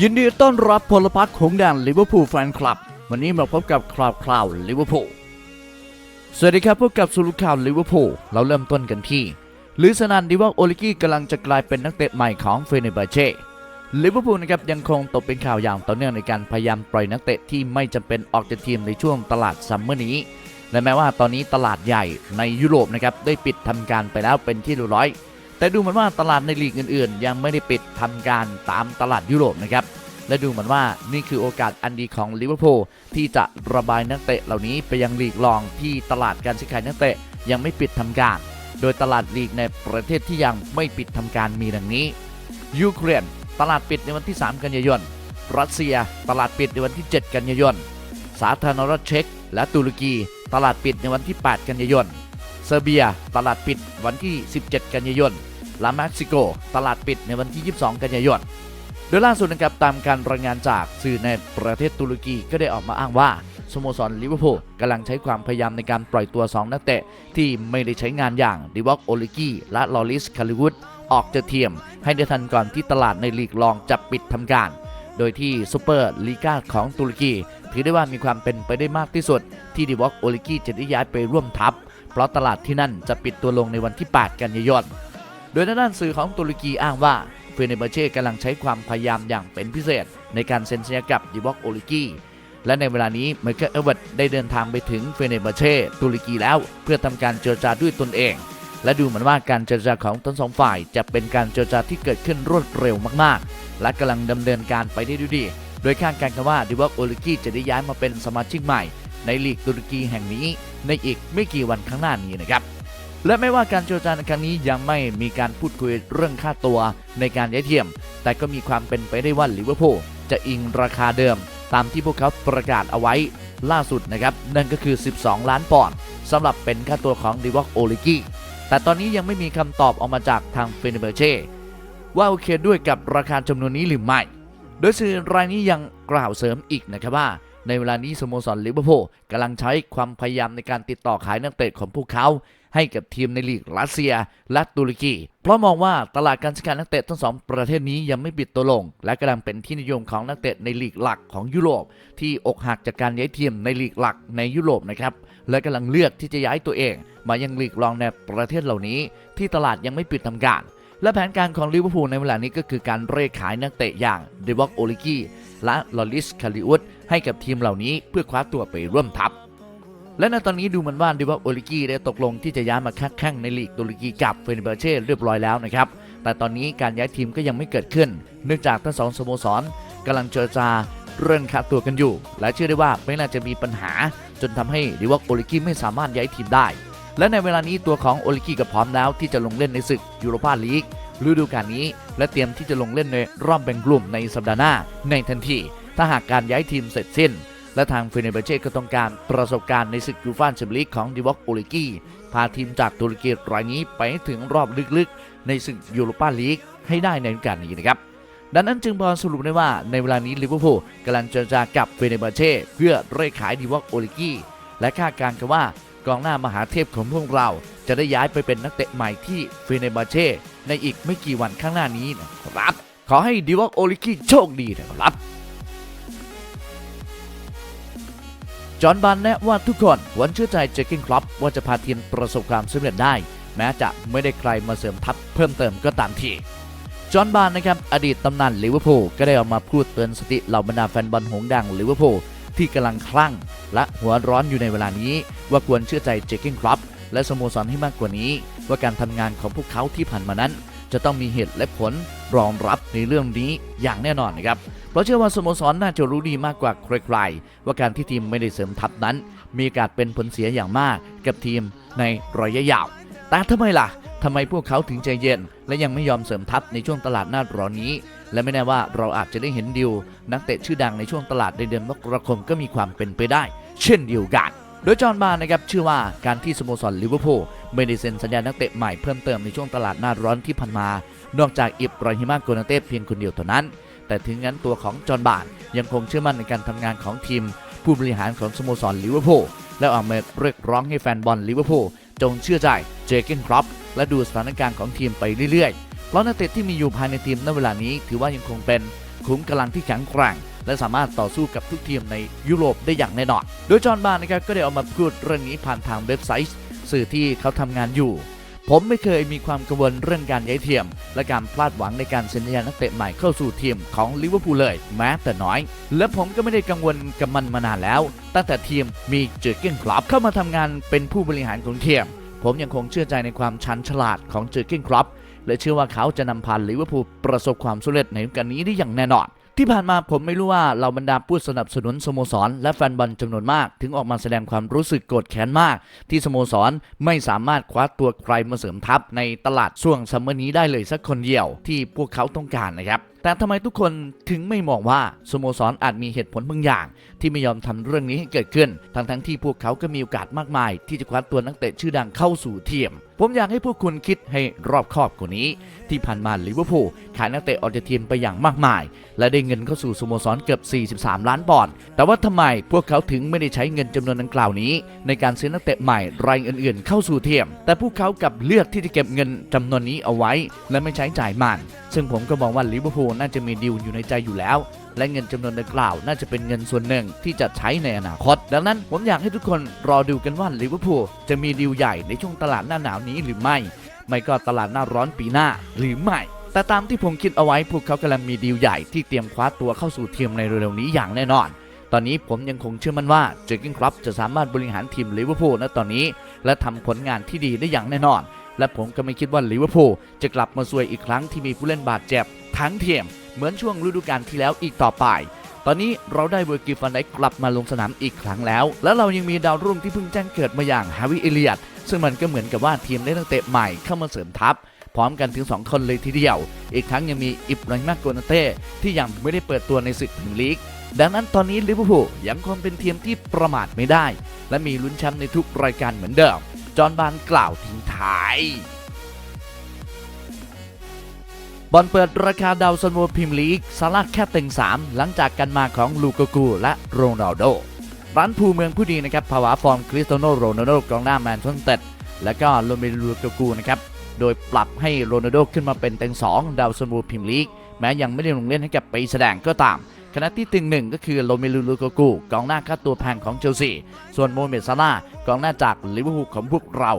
ยินดีต้อนรับพลพรรคของแดนลิเวอร์พูลแฟนคลับ วันนี้มาพบกับคราวคราวลิเวอร์พูลสวัสดีครับพบกับสุรุข่าวลิเวอร์พูลเราเริ่มต้นกันที่ลิสนันดิว่าโอลิกี้กำลังจะกลายเป็นนักเตะใหม่ของเฟเนเบเช่ลิเวอร์พูลนะครับยังคงตกเป็นข่าวอย่างต่อเนื่องในการพยายามปล่อยนักเตะที่ไม่จำเป็นออกจากทีมในช่วงตลาดซัมเมอร์นี้และแม้ว่าตอนนี้ตลาดใหญ่ในยุโรปนะครับได้ปิดทำการไปแล้วเป็นที่เรียบร้อย แต่ดูเหมือนว่าตลาดในลีกอื่นๆ ยังไม่ได้ปิดทำการตามตลาดยุโรปนะครับ และดูเหมือนว่านี่คือโอกาสอันดีของลิเวอร์พูลที่จะระบายนักเตะเหล่านี้ไปยังลีกรองที่ตลาดการซื้อขายนักเตะยังไม่ปิดทำการ โดยตลาดลีกในประเทศที่ยังไม่ปิดทำการมีดังนี้ ยูเครน ตลาดปิดในวันที่ 3 กันยายน รัสเซีย ตลาดปิดในวันที่ 7 กันยายน สาธารณรัฐเช็กและตุรกี ตลาดปิดในวันที่ 8 กันยายน เซอร์เบีย ตลาดปิดวันที่ 17 กันยายนและเม็กซิโก ตลาดปิดในวันที่ 22 กันยายนโดยล่าสุดนะครับตามการรายงานจากสื่อในประเทศตุรกีก็ได้ออกมาอ้างว่าสโมสรลิเวอร์พูลกำลังใช้ความพยายามในการปล่อยตัว 2 นักเตะ ที่ไม่ได้ใช้งานอย่างดิวอกโอลิกีและลอริสคาริวุดออกจากทียม ให้ได้ทันก่อนที่ตลาดในลีกรองจะปิดทำการ โดยที่ซูเปอร์ลีกาของตุรกี ถือได้ว่ามีความเป็นไปได้มากที่สุด ที่ดิวอกโอลิกีจะได้ย้ายไปร่วมทัพ เพราะตลาดที่นั่นจะปิดตัวลงในวันที่ 8 กันยายน โดยด้านสื่อของตุรกีอ้างว่าเฟเนเบเช่กำลังใช้ความพยายามอย่างเป็นพิเศษ ในการเซ็นสัญญากับดิวอกโอลิกีและในเวลานี้ไมเคิลเอเวอร์ตได้เดินทางไปถึงเฟเนเบเช่ตุรกีแล้วเพื่อทำการเจรจาด้วยตนเอง และดูเหมือนว่าการเจรจาของทั้งสองฝ่าย จะเป็นการเจรจาที่เกิดขึ้นรวดเร็วมากๆ และกำลังดำเนินการไปได้ด้วยดี โดยคาดการณ์ว่าดิวอกโอลิกีจะได้ย้ายมาเป็นสมาชิกใหม่ ในลีกตุรกีแห่งนี้ ในอีกไม่กี่วันข้างหน้านี้นะครับและไม่ว่าการเจรจาในครั้งนี้ยังไม่มีการพูดคุยเรื่องค่าตัวในการย้ายทีมแต่ก็มีความเป็นไปได้ว่าลิเวอร์พูลจะอิงราคาเดิม ตามที่พวกเขาประกาศเอาไว้ล่าสุดนะครับ นั่นก็คือ 12 ล้านปอนด์สำหรับเป็นค่าตัวของดิวอกโอลิกีแต่ตอนนี้ยังไม่มีคำตอบออกมาจากทางเฟเนเบเช่ว่าโอเคด้วยกับราคาจำนวนนี้หรือไม่ โดยสื่อรายนี้ยังกล่าวเสริมอีกนะครับว่า ในเวลานี้สโมสรลิเวอร์พูลกำลังใช้ความพยายามในการติดต่อขายนักเตะของพวกเขา ให้กับทีมในลีกรัสเซียและตุรกี เพราะมองว่าตลาดการซื้อขายนักเตะทั้งสองประเทศนี้ยังไม่ปิดตัวลง และกำลังเป็นที่นิยมของนักเตะในลีกหลักของยุโรป ที่อกหักจากการย้ายทีมในลีกหลักในยุโรปนะครับและกำลังเลือกที่จะย้ายตัวเอง มายังลีกรองในประเทศเหล่านี้ ที่ตลาดยังไม่ปิดทำการและแผนการของลิเวอร์พูลในเวลานี้ก็คือการเร่ขายนักเตะอย่างเดวอกโอลิกีและลอริสคาริอุส ให้กับทีมเหล่านี้เพื่อคว้าตัวไปร่วมทัพ และในตอนนี้ดูเหมือนว่าดิวอกโอลิกีได้ตกลงที่จะย้ายมาค้าแข่งในลีกตุรกีกับเฟเนเบเช่เรียบร้อยแล้วนะครับ แต่ตอนนี้การย้ายทีมก็ยังไม่เกิดขึ้น เนื่องจากทั้งสองสโมสรกำลังเจรจาเรื่องค่าตัวกันอยู่ และเชื่อได้ว่าไม่น่าจะมีปัญหา จนทำให้ดิวอกโอลิกีไม่สามารถย้ายทีมได้ และในเวลานี้ตัวของโอลิกีก็พร้อมแล้วที่จะลงเล่นในศึกยูโรปาลีกฤดูกาลนี้ และเตรียมที่จะลงเล่นในรอบแบ่งกลุ่มในสัปดาห์หน้าในทันที ถ้าหากการย้ายทีมเสร็จสิ้น และทางเฟเนเบเช่ก็ต้องการประสบการณ์ในศึกยูฟ่าแชมเปี้ยนลีกของดิวอกโอลิกีพาทีมจากตุรกีรายนี้ไปถึงรอบลึกๆ ในศึกยูโรปาลีกให้ได้ในฤดูกาลนี้นะครับดังนั้นจึงพอสรุปได้ว่าในเวลานี้ลิเวอร์พูลกำลังเจรจากับเฟเนเบเช่เพื่อเร่ขายดิวอกโอลิกีและคาดการณ์กันว่ากองหน้ามหาเทพของพวกเรา จะได้ย้ายไปเป็นนักเตะใหม่ที่เฟเนเบเช่ในอีกไม่กี่วันข้างหน้านี้นะครับ ขอให้ดิวอกโอลิกีโชคดีนะครับ จอห์นบันแนะว่าทุกคนควรเชื่อใจเจคกินคลับว่าจะพาทีมประสบความสำเร็จได้ แม้จะไม่ได้ใครมาเสริมทัพเพิ่มเติมก็ตามทีจอห์นบานนะครับอดีตตำนานลิเวอร์พูลก็ได้ออกมาพูดเตือนสติเหล่าบรรดาแฟนบอลหงดังลิเวอร์พูลที่กำลังคลั่ง และหัวร้อนอยู่ในเวลานี้ ว่าควรเชื่อใจเจคกินคลับและสโมสรให้มากกว่านี้ ว่าการทำงานของพวกเขาที่ผ่านมานั้น จะต้องมีเหตุและผล รองรับในเรื่องนี้อย่างแน่นอนนะครับ เพราะเชื่อว่าสโมสรน่าจะรู้ดีมากกว่าใครๆว่าการที่ทีมไม่ได้เสริมทัพนั้น มีโอกาสเป็นผลเสียอย่างมากกับทีมในระยะยาว แต่ทำไมล่ะทำไมพวกเขาถึงใจเย็น และยังไม่ยอมเสริมทัพในช่วงตลาดหน้าร้อนนี้ และไม่แน่ว่าเราอาจจะได้เห็นดิว นักเตะชื่อดังในช่วงตลาดในเดือนมกราคมก็มีความเป็นไปได้ เช่นเดียวกัน โดยจอห์นบาร์นะครับเชื่อว่าการที่สโมสรลิเวอร์พูลไม่ได้เซ็นสัญญานักเตะใหม่เพิ่มเติมในช่วงตลาดหน้าร้อนที่ผ่านมา นอกจากอิบราฮิมาโกนาเต้เพียงคนเดียวเท่านั้น แต่ถึงงั้นตัวของจอห์นบาร์ยังคงเชื่อมั่นในการทำงานของทีม ผู้บริหารของสโมสรลิเวอร์พูลและออกมาเรียกร้องให้แฟนบอลลิเวอร์พูลจงเชื่อใจเจเกนครอปและดูสถานการณ์ของทีมไปเรื่อยๆ เพราะนักเตะที่มีอยู่ภายในทีมณเวลานี้ ถือว่ายังคงเป็นขุมกำลังที่แข็งแกร่ง และสามารถต่อสู้กับทุกทีมในยุโรปได้อย่างแน่นอน โดยจอห์นบาร์นะครับก็ได้เอามาพูดเรื่องนี้ผ่านทางเว็บไซต์ สื่อที่เขาทำงานอยู่ ผมไม่เคยมีความกังวลเรื่องการย้ายทีมและการพลาดหวังในการเซ็นสัญญานักเตะใหม่เข้าสู่ทีมของลิเวอร์พูลเลย แม้แต่น้อย และผมก็ไม่ได้กังวลกับมันมานานแล้วตั้งแต่ทีมมีเจอร์เก้นคลับเข้ามาทำงานเป็นผู้บริหารของทีมผมยังคงเชื่อใจในความชันฉลาดของเจอร์เก้นคลับและเชื่อว่าเขาจะนำพาลิเวอร์พูลประสบความสำเร็จในฤดูกาลนี้ได้อย่างแน่นอน ที่ผ่านมาผมไม่รู้ว่าเหล่าบรรดาผู้สนับสนุนสโมสร และแฟนบอลจำนวนมาก ถึงออกมาแสดงความรู้สึกโกรธแค้นมาก ที่สโมสรไม่สามารถคว้าตัวใครมาเสริมทัพในตลาดช่วงซัมเมอร์นี้ได้เลยสักคนเดียวที่พวกเขาต้องการนะครับ แต่ทำไมทุกคนถึงไม่มองว่าสโมสรอาจมีเหตุผลบางอย่าง ที่ไม่ยอมทำเรื่องนี้ให้เกิดขึ้น ทั้งทั้งที่พวกเขาก็มีโอกาสมากมาย ที่จะคว้าตัวนักเตะชื่อดังเข้าสู่ทีม ผมอยากให้พวกคุณคิดให้รอบคอบกว่านี้ ที่ผ่านมาลิเวอร์พูลขายนักเตะออกจากทีมไปอย่างมากมาย และได้เงินเข้าสู่สโมสรเกือบ 43 ล้านปอนด์แต่ว่าทำไมพวกเขาถึงไม่ได้ใช้เงินจำนวนดังกล่าวนี้ ในการซื้อนักเตะใหม่รายอื่น ๆ เข้าสู่ทีม แต่พวกเขากลับเลือกที่จะเก็บเงินจำนวนนี้เอาไว้ และไม่ใช้จ่ายมัน ซึ่งผมก็มองว่าลิเวอร์พูลน่าจะมีดีลอยู่ในใจอยู่แล้ว และเงินจำนวนดังกล่าวน่าจะเป็นเงินส่วนหนึ่งที่จะใช้ในอนาคต ดังนั้นผมอยากให้ทุกคนรอดูกันว่าลิเวอร์พูลจะมีดีลใหญ่ในช่วงตลาดหน้าหนาวนี้หรือไม่ ไม่ก็ตลาดหน้าร้อนปีหน้าหรือไม่แต่ตามที่ผมคิดเอาไว้พวกเขากำลังมีดีลใหญ่ที่เตรียมคว้าตัวเข้าสู่ทีมในเร็วๆนี้อย่างแน่นอน ตอนนี้ผมยังคงเชื่อมั่นว่าเจอร์กินคลับจะสามารถบริหารทีมลิเวอร์พูลณตอนนี้ และทำผลงานที่ดีได้อย่างแน่นอน และผมก็ไม่คิดว่าลิเวอร์พูลจะกลับมาซวยอีกครั้งที่มีผู้เล่นบาดเจ็บ ทั้งเทียม เหมือนช่วงฤดูกาลที่แล้วอีกต่อไป ตอนนี้เราได้เวอร์กิฟันไดกลับมาลงสนามอีกครั้งแล้ว และเรายังมีดาวรุ่งที่เพิ่งแจ้งเกิดมาอย่างฮาวิเอเลียตซึ่งมันก็เหมือนกับว่าทีมได้นักเตะใหม่เข้ามาเสริมทัพพร้อมกันถึง 2 คนเลยทีเดียว อีกทั้งยังมีอิบราฮิมาโกนาเต้ที่ยังไม่ได้เปิดตัวในศึกพรีเมียร์ลีก ดังนั้นตอนนี้ลิเวอร์พูลยังคงเป็นทีมที่ประมาทไม่ได้ และมีลุ้นแชมป์ในทุกรายการเหมือนเดิม จอห์นบานกล่าวทิ้งท้าย บอลเปิดราคาดาวซันโวพรีเมียร์ลีกซาร่าแค่เต็ง 3 หลังจากกันมาของลูกากูและโรนัลโดร้านภูเมืองผู้ดีนะครับภาวะฟอร์มคริสเตียโนโรนัลโดกองหน้าแมนเชสเตอร์และก็โรเมลูกากูนะครับโดยปรับให้โรนัลโดขึ้นมาเป็นเต็ง 2 ดาวซันโวพรีเมียร์ลีก แม้ยังไม่ได้ลงเล่นให้กับไปแสดงก็ตามขณะที่ตึงหนึ่งก็คือโรเมลูลูกากูกองหน้าค่าตัวแพงของเชลซี ส่วนโมเมดซาร่ากองหน้าจากลิเวอร์พูลของพวกเรา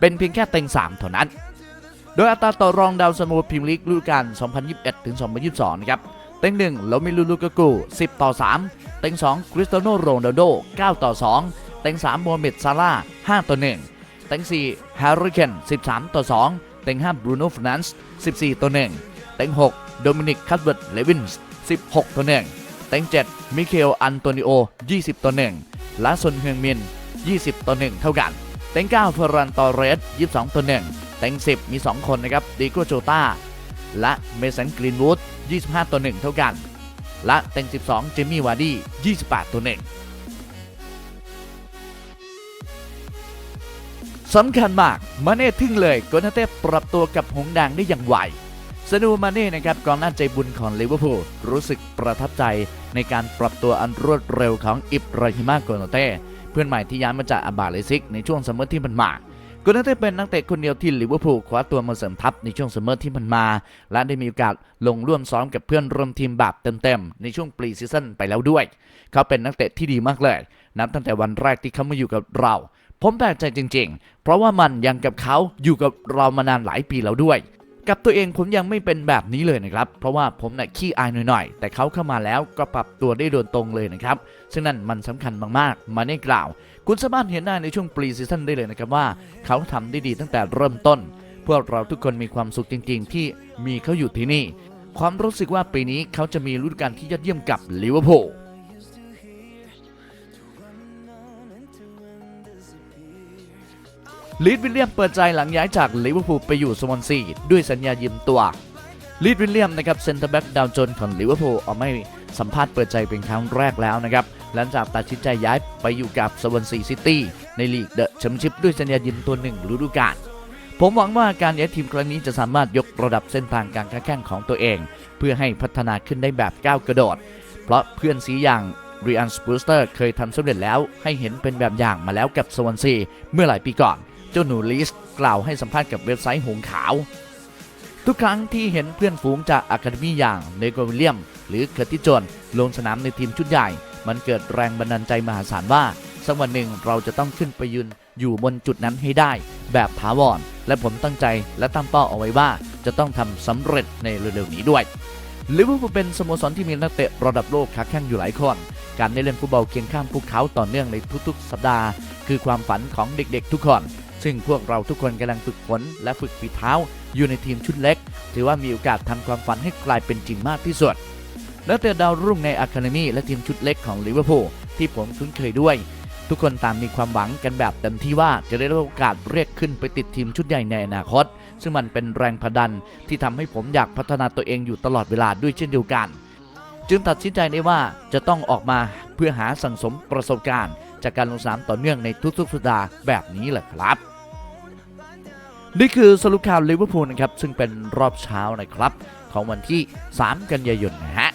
เป็นเพียงแค่เต็ง3เท่านั้น โดยอัตราต่อรองดาวซันโวพรีเมียร์ลีกฤดูกาล 2,021-2,022 นะครับ เต็ง 1โรเมลูลูกากู 10 ต่อ 3 เต็ง 2 คริสเตียโนโรนัลโด 9 ต่อ 2 เต็ง 3 โมเมดซาร่า 5 ต่อ 1 เต็ง 4 แฮร์รี่เคน 13 ต่อ 2 เต็ง 5 บรูโน่ฟนันส์ 14 ต่อ 1 เต็ง 6 โดมินิก คัตเวิร์ดเลวินส์ 16 ต่อ 1 เต็ง 7 มิเคล อันโตนิโอ 20 ต่อ 1 และซนเฮืองมิน 20 ต่อ 1 เท่ากัน เต็ง 9 เฟอร์รันตอเรส 22 ต่อ 1 เต็ง 10 มี 2 คนนะครับดิโกโจตาและเมสันกรีนวูด25 ต่อ 1 เท่ากัน และเต็ง 12 เจมี่วาร์ดี้28 ต่อ 1 สำคัญมาก มาเน่ทึ่งเลยโกนาเต้ปรับตัวกับหงส์แดงได้อย่างไวซาดูมาเน่นะครับกองหน้าใจบุญของลิเวอร์พูลรู้สึกประทับใจในการปรับตัวอันรวดเร็วของอิบราฮิมาโกนาเต้เพื่อนใหม่ที่ย้ายมาจากอาบาเลซิกในช่วงซัมเมอร์ที่ผ่านมา ก็น่าเต้เป็นนักเตะคนเดียวที่ลิเวอร์พูลคว้าตัวมาเสริมทัพในช่วงซัมเมอร์ที่ผ่านมา และได้มีโอกาสลงร่วมซ้อมกับเพื่อนร่วมทีมแบบเต็มๆในช่วงปรีซีซั่นไปแล้วด้วย เขาเป็นนักเตะที่ดีมากเลย นับตั้งแต่วันแรกที่เขามาอยู่กับเรา ผมแปลกใจจริง ๆ เพราะว่ามันยังกับเขาอยู่กับเรามานานหลายปีแล้วด้วยกับตัวเองผมยังไม่เป็นแบบนี้เลยนะครับ เพราะว่าผมน่ะขี้อายหน่อยๆ แต่เขาเข้ามาแล้วก็ปรับตัวได้โดนตรงเลยนะครับ ซึ่งนั่นมันสำคัญมากๆ มาในกล่าว คุณสามารถเห็นได้ในช่วงปรีซีซั่นได้เลยนะครับว่า เขาทำได้ดีตั้งแต่เริ่มต้น พวกเราทุกคนมีความสุขจริง ๆ ที่มีเขาอยู่ที่นี่ ความรู้สึกว่าปีนี้เขาจะมีฤดูกาลที่ยอดเยี่ยมกับลิเวอร์พูลลีดวิลเลียมเปิดใจหลังย้ายจากลิเวอร์พูลไปอยู่สวอนซีด้วยสัญญายืมตัวลีดวิลเลียมนะครับเซนเตอร์แบ็กดาวจนของลิเวอร์พูลออกไม่สัมภาษณ์เปิดใจเป็นครั้งแรกแล้วนะครับ หลังจากตัดสินใจย้ายไปอยู่กับสวอนซีซิตี้ในลีกเดอะแชมเปี้ยนชิพด้วยสัญญายืมตัวหนึ่งฤดูกาลผมหวังว่าการย้ายทีมครั้งนี้จะสามารถยกระดับเส้นทางการค้าแข่งของตัวเอง เพื่อให้พัฒนาขึ้นได้แบบก้าวกระโดด เพราะเพื่อนซีอย่างเรียนสปูสเตอร์เคยทำสำเร็จแล้วให้เห็นเป็นแบบอย่างมาแล้วกับสวอนซีเมื่อหลายปีก่อน เจ้าหนูลิสกล่าวให้สัมภาษณ์กับเว็บไซต์หงขาว ทุกครั้งที่เห็นเพื่อนฝูงจากอะคาเดมีอย่างเนโกวิลเลียม หรือเคอร์ติสโจนลงสนามในทีมชุดใหญ่ มันเกิดแรงบันดาลใจมหาศาลว่า สักวันหนึ่งเราจะต้องขึ้นไปยืนอยู่บนจุดนั้นให้ได้ แบบถาวรและผมตั้งใจและตั้งเป้าเอาไว้ว่า จะต้องทำสำเร็จในเร็วๆนี้ด้วยลิเวอร์พูลเป็นสโมสรที่มีนักเตะระดับโลกค้าแข่งอยู่หลายคนการได้เล่นฟุตบอลเคียงข้างพวกเขาต่อเนื่องในทุกๆ สัปดาห์ คือความฝันของเด็กๆ ทุกคน ซึ่งพวกเราทุกคนกำลังฝึกฝนและฝึกฝีเท้าอยู่ในทีมชุดเล็ก ถือว่ามีโอกาสทำความฝันให้กลายเป็นจริงมากที่สุด นักเตะดาวรุ่งในอะคาเดมีและทีมชุดเล็กของลิเวอร์พูลที่ผมคุ้นเคยด้วย ทุกคนต่างมีความหวังกันแบบเต็มที่ว่าจะได้รับโอกาสเรียกขึ้นไปติดทีมชุดใหญ่ในอนาคต ซึ่งมันเป็นแรงผลักดันที่ทำให้ผมอยากพัฒนาตัวเองอยู่ตลอดเวลาด้วยเช่นเดียวกัน จึงตัดสินใจได้ว่าจะต้องออกมาเพื่อหาสั่งสมประสบการณ์ จากการลงสนามต่อเนื่องในทุกๆสัปดาห์แบบนี้แหละครับนี่คือสรุปข่าวลิเวอร์พูลนะครับ ซึ่งเป็นรอบเช้านะครับ ของวันที่ 3 กันยายนนะฮะ